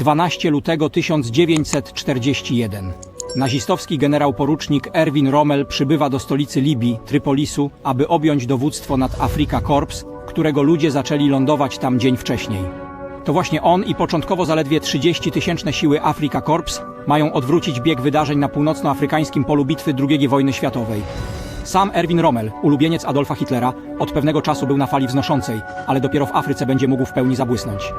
12 lutego 1941. Nazistowski generał porucznik Erwin Rommel przybywa do stolicy Libii, Trypolisu, aby objąć dowództwo nad Afrika Korps, którego ludzie zaczęli lądować tam dzień wcześniej. To właśnie on i początkowo zaledwie 30-tysięczne siły Afrika Korps mają odwrócić bieg wydarzeń na północnoafrykańskim polu bitwy II wojny światowej. Sam Erwin Rommel, ulubieniec Adolfa Hitlera, od pewnego czasu był na fali wznoszącej, ale dopiero w Afryce będzie mógł w pełni zabłysnąć.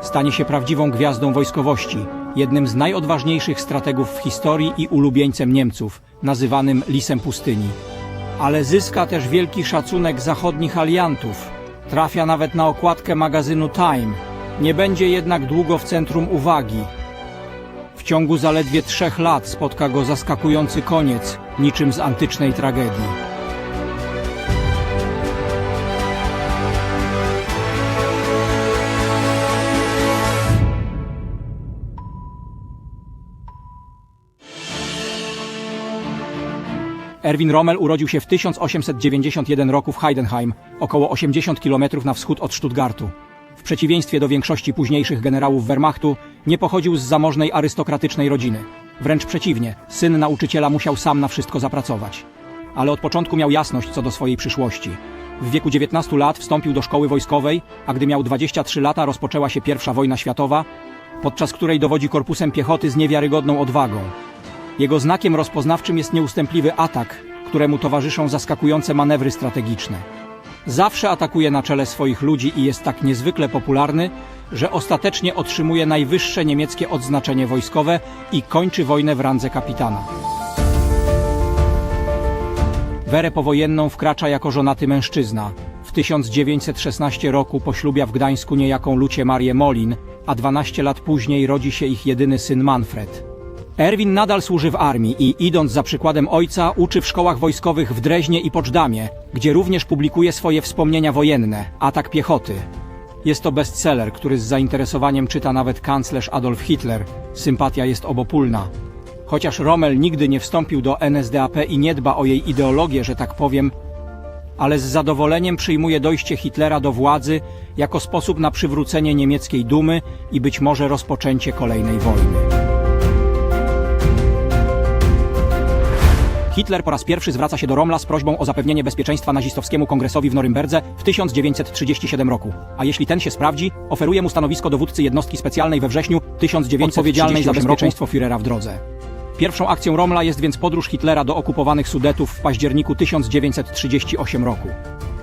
Stanie się prawdziwą gwiazdą wojskowości, jednym z najodważniejszych strategów w historii i ulubieńcem Niemców, nazywanym Lisem Pustyni. Ale zyska też wielki szacunek zachodnich aliantów. Trafia nawet na okładkę magazynu Time. Nie będzie jednak długo w centrum uwagi. W ciągu zaledwie trzech lat spotka go zaskakujący koniec, niczym z antycznej tragedii. Erwin Rommel urodził się w 1891 roku w Heidenheim, około 80 km na wschód od Stuttgartu. W przeciwieństwie do większości późniejszych generałów Wehrmachtu, nie pochodził z zamożnej arystokratycznej rodziny. Wręcz przeciwnie, syn nauczyciela musiał sam na wszystko zapracować. Ale od początku miał jasność co do swojej przyszłości. W wieku 19 lat wstąpił do szkoły wojskowej, a gdy miał 23 lata rozpoczęła się I wojna światowa, podczas której dowodzi korpusem piechoty z niewiarygodną odwagą. Jego znakiem rozpoznawczym jest nieustępliwy atak, któremu towarzyszą zaskakujące manewry strategiczne. Zawsze atakuje na czele swoich ludzi i jest tak niezwykle popularny, że ostatecznie otrzymuje najwyższe niemieckie odznaczenie wojskowe i kończy wojnę w randze kapitana. W erę powojenną wkracza jako żonaty mężczyzna. W 1916 roku poślubia w Gdańsku niejaką Lucie Marię Molin, a 12 lat później rodzi się ich jedyny syn Manfred. Erwin nadal służy w armii i idąc za przykładem ojca uczy w szkołach wojskowych w Dreźnie i Poczdamie, gdzie również publikuje swoje wspomnienia wojenne, atak piechoty. Jest to bestseller, który z zainteresowaniem czyta nawet kanclerz Adolf Hitler. Sympatia jest obopólna. Chociaż Rommel nigdy nie wstąpił do NSDAP i nie dba o jej ideologię, że tak powiem, ale z zadowoleniem przyjmuje dojście Hitlera do władzy jako sposób na przywrócenie niemieckiej dumy i być może rozpoczęcie kolejnej wojny. Hitler po raz pierwszy zwraca się do Rommla z prośbą o zapewnienie bezpieczeństwa nazistowskiemu kongresowi w Norymberdze w 1937 roku. A jeśli ten się sprawdzi, oferuje mu stanowisko dowódcy jednostki specjalnej we wrześniu 1938 odpowiedzialnej za bezpieczeństwo Führera w drodze. Pierwszą akcją Rommla jest więc podróż Hitlera do okupowanych Sudetów w październiku 1938 roku.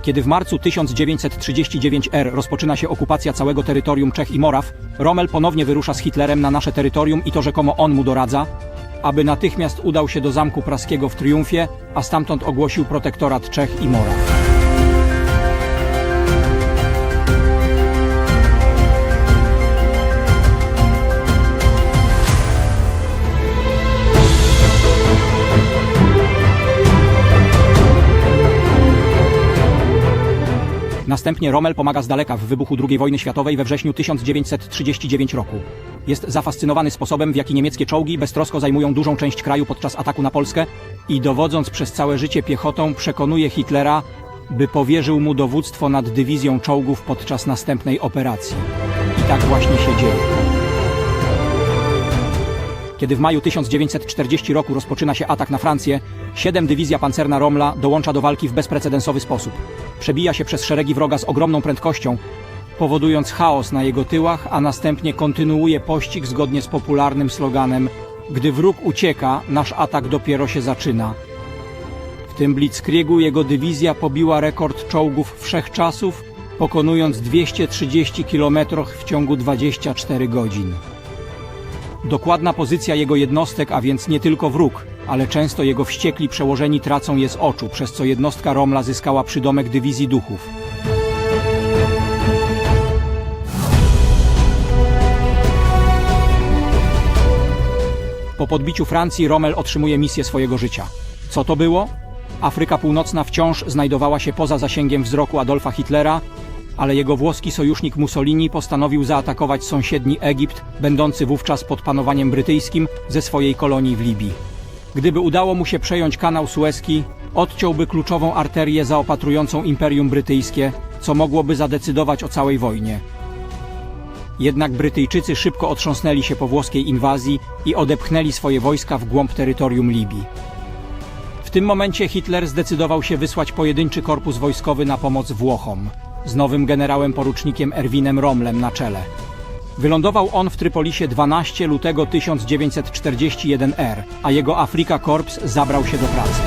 Kiedy w marcu 1939 R rozpoczyna się okupacja całego terytorium Czech i Moraw, Rommel ponownie wyrusza z Hitlerem na nasze terytorium i to rzekomo on mu doradza, aby natychmiast udał się do Zamku Praskiego w Triumfie, a stamtąd ogłosił protektorat Czech i Moraw. Następnie Rommel pomaga z daleka w wybuchu II wojny światowej we wrześniu 1939 roku. Jest zafascynowany sposobem, w jaki niemieckie czołgi beztrosko zajmują dużą część kraju podczas ataku na Polskę i dowodząc przez całe życie piechotą przekonuje Hitlera, by powierzył mu dowództwo nad dywizją czołgów podczas następnej operacji. I tak właśnie się dzieje. Kiedy w maju 1940 roku rozpoczyna się atak na Francję, 7 dywizja pancerna Rommla dołącza do walki w bezprecedensowy sposób. Przebija się przez szeregi wroga z ogromną prędkością, powodując chaos na jego tyłach, a następnie kontynuuje pościg zgodnie z popularnym sloganem Gdy wróg ucieka, nasz atak dopiero się zaczyna. W tym blitzkriegu jego dywizja pobiła rekord czołgów wszechczasów, pokonując 230 km w ciągu 24 godzin. Dokładna pozycja jego jednostek, a więc nie tylko wróg, ale często jego wściekli przełożeni tracą je z oczu, przez co jednostka Romla zyskała przydomek dywizji duchów. Po podbiciu Francji Rommel otrzymuje misję swojego życia. Co to było? Afryka Północna wciąż znajdowała się poza zasięgiem wzroku Adolfa Hitlera, ale jego włoski sojusznik Mussolini postanowił zaatakować sąsiedni Egipt, będący wówczas pod panowaniem brytyjskim, ze swojej kolonii w Libii. Gdyby udało mu się przejąć kanał Suezki, odciąłby kluczową arterię zaopatrującą Imperium Brytyjskie, co mogłoby zadecydować o całej wojnie. Jednak Brytyjczycy szybko otrząsnęli się po włoskiej inwazji i odepchnęli swoje wojska w głąb terytorium Libii. W tym momencie Hitler zdecydował się wysłać pojedynczy korpus wojskowy na pomoc Włochom, z nowym generałem porucznikiem Erwinem Romlem na czele. Wylądował on w Trypolisie 12 lutego 1941 r, a jego Afrika Korps zabrał się do pracy.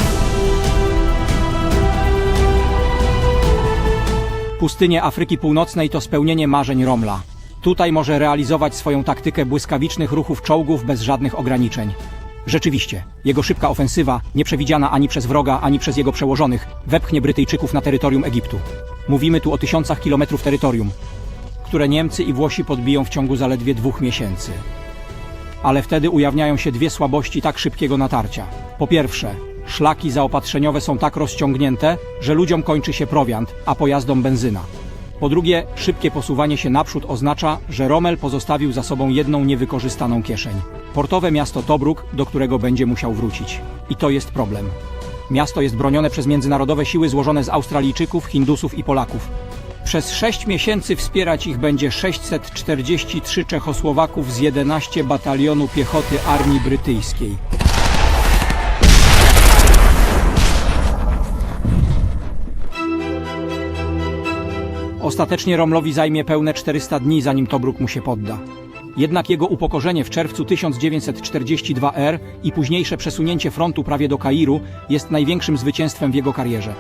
Pustynie Afryki Północnej to spełnienie marzeń Romla. Tutaj może realizować swoją taktykę błyskawicznych ruchów czołgów bez żadnych ograniczeń. Rzeczywiście, jego szybka ofensywa, nieprzewidziana ani przez wroga, ani przez jego przełożonych, wepchnie Brytyjczyków na terytorium Egiptu. Mówimy tu o tysiącach kilometrów terytorium, które Niemcy i Włosi podbiją w ciągu zaledwie dwóch miesięcy. Ale wtedy ujawniają się dwie słabości tak szybkiego natarcia. Po pierwsze, szlaki zaopatrzeniowe są tak rozciągnięte, że ludziom kończy się prowiant, a pojazdom benzyna. Po drugie, szybkie posuwanie się naprzód oznacza, że Rommel pozostawił za sobą jedną niewykorzystaną kieszeń. Portowe miasto Tobruk, do którego będzie musiał wrócić. I to jest problem. Miasto jest bronione przez międzynarodowe siły złożone z Australijczyków, Hindusów i Polaków. Przez sześć miesięcy wspierać ich będzie 643 Czechosłowaków z 11 batalionu piechoty armii brytyjskiej. Ostatecznie Romlowi zajmie pełne 400 dni, zanim Tobruk mu się podda. Jednak jego upokorzenie w czerwcu 1942 r i późniejsze przesunięcie frontu prawie do Kairu jest największym zwycięstwem w jego karierze.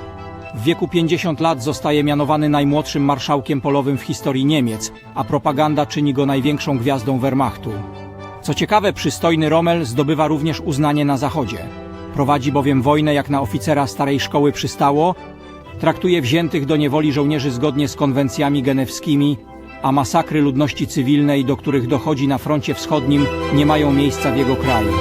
W wieku 50 lat zostaje mianowany najmłodszym marszałkiem polowym w historii Niemiec, a propaganda czyni go największą gwiazdą Wehrmachtu. Co ciekawe, przystojny Rommel zdobywa również uznanie na Zachodzie. Prowadzi bowiem wojnę jak na oficera starej szkoły przystało, traktuje wziętych do niewoli żołnierzy zgodnie z konwencjami genewskimi, a masakry ludności cywilnej, do których dochodzi na froncie wschodnim, nie mają miejsca w jego kraju.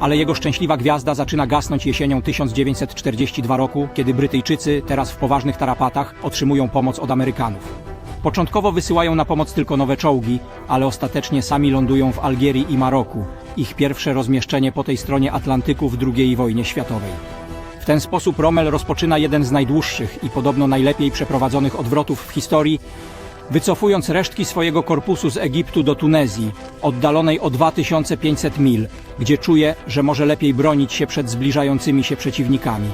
Ale jego szczęśliwa gwiazda zaczyna gasnąć jesienią 1942 roku, kiedy Brytyjczycy, teraz w poważnych tarapatach, otrzymują pomoc od Amerykanów. Początkowo wysyłają na pomoc tylko nowe czołgi, ale ostatecznie sami lądują w Algierii i Maroku, ich pierwsze rozmieszczenie po tej stronie Atlantyku w II wojnie światowej. W ten sposób Rommel rozpoczyna jeden z najdłuższych i podobno najlepiej przeprowadzonych odwrotów w historii, wycofując resztki swojego korpusu z Egiptu do Tunezji, oddalonej o 2500 mil, gdzie czuje, że może lepiej bronić się przed zbliżającymi się przeciwnikami.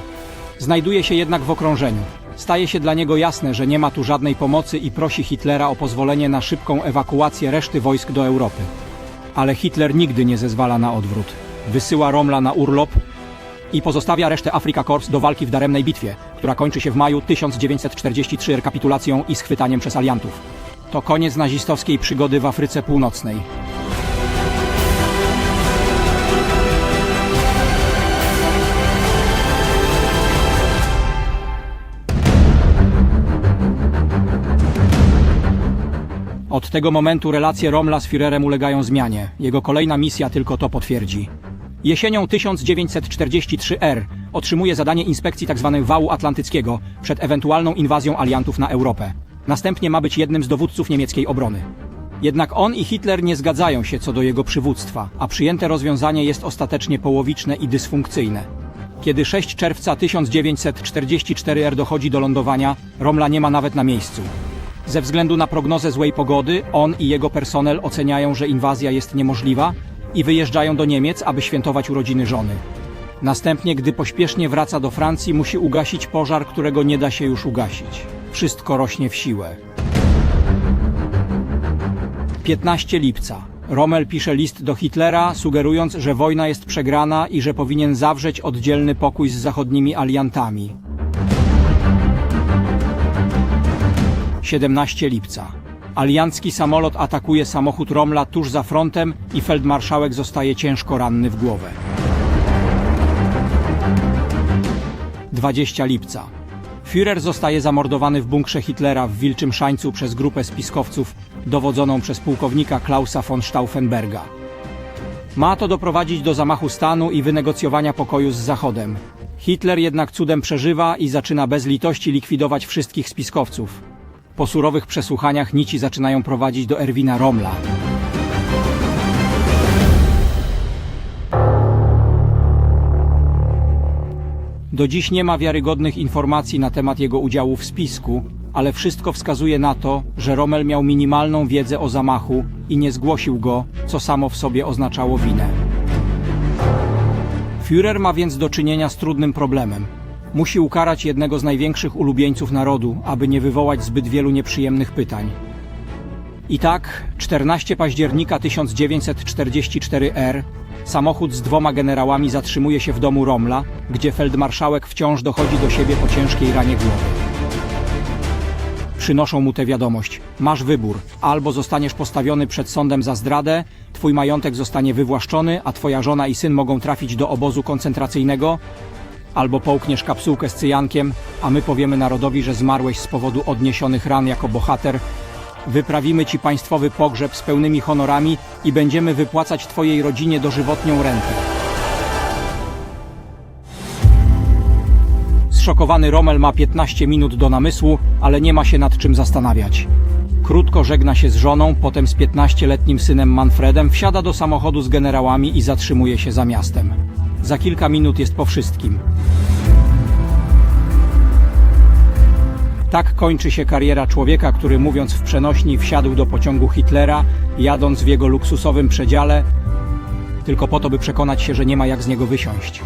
Znajduje się jednak w okrążeniu. Staje się dla niego jasne, że nie ma tu żadnej pomocy i prosi Hitlera o pozwolenie na szybką ewakuację reszty wojsk do Europy. Ale Hitler nigdy nie zezwala na odwrót. Wysyła Romla na urlop i pozostawia resztę Afrika Korps do walki w daremnej bitwie, która kończy się w maju 1943 rekapitulacją i schwytaniem przez aliantów. To koniec nazistowskiej przygody w Afryce Północnej. Tego momentu relacje Romla z Führerem ulegają zmianie. Jego kolejna misja tylko to potwierdzi. Jesienią 1943R otrzymuje zadanie inspekcji tzw. wału atlantyckiego przed ewentualną inwazją aliantów na Europę. Następnie ma być jednym z dowódców niemieckiej obrony. Jednak on i Hitler nie zgadzają się co do jego przywództwa, a przyjęte rozwiązanie jest ostatecznie połowiczne i dysfunkcyjne. Kiedy 6 czerwca 1944R dochodzi do lądowania, Romla nie ma nawet na miejscu. Ze względu na prognozę złej pogody, on i jego personel oceniają, że inwazja jest niemożliwa i wyjeżdżają do Niemiec, aby świętować urodziny żony. Następnie, gdy pośpiesznie wraca do Francji, musi ugasić pożar, którego nie da się już ugasić. Wszystko rośnie w siłę. 15 lipca. Rommel pisze list do Hitlera, sugerując, że wojna jest przegrana i że powinien zawrzeć oddzielny pokój z zachodnimi aliantami. 17 lipca. Aliancki samolot atakuje samochód Romla tuż za frontem i feldmarszałek zostaje ciężko ranny w głowę. 20 lipca. Führer zostaje zamordowany w bunkrze Hitlera w Wilczym Szańcu przez grupę spiskowców dowodzoną przez pułkownika Klausa von Stauffenberga. Ma to doprowadzić do zamachu stanu i wynegocjowania pokoju z Zachodem. Hitler jednak cudem przeżywa i zaczyna bez litości likwidować wszystkich spiskowców. Po surowych przesłuchaniach nici zaczynają prowadzić do Erwina Romla. Do dziś nie ma wiarygodnych informacji na temat jego udziału w spisku, ale wszystko wskazuje na to, że Rommel miał minimalną wiedzę o zamachu i nie zgłosił go, co samo w sobie oznaczało winę. Führer ma więc do czynienia z trudnym problemem. Musi ukarać jednego z największych ulubieńców narodu, aby nie wywołać zbyt wielu nieprzyjemnych pytań. I tak, 14 października 1944 r. Samochód z dwoma generałami zatrzymuje się w domu Romla, gdzie feldmarszałek wciąż dochodzi do siebie po ciężkiej ranie głowy. Przynoszą mu tę wiadomość. Masz wybór. Albo zostaniesz postawiony przed sądem za zdradę, twój majątek zostanie wywłaszczony, a twoja żona i syn mogą trafić do obozu koncentracyjnego, albo połkniesz kapsułkę z cyjankiem, a my powiemy narodowi, że zmarłeś z powodu odniesionych ran jako bohater. Wyprawimy ci państwowy pogrzeb z pełnymi honorami i będziemy wypłacać twojej rodzinie dożywotnią rentę. Zszokowany Rommel ma 15 minut do namysłu, ale nie ma się nad czym zastanawiać. Krótko żegna się z żoną, potem z 15-letnim synem Manfredem wsiada do samochodu z generałami i zatrzymuje się za miastem. Za kilka minut jest po wszystkim. Tak kończy się kariera człowieka, który mówiąc w przenośni wsiadł do pociągu Hitlera, jadąc w jego luksusowym przedziale, tylko po to, by przekonać się, że nie ma jak z niego wysiąść.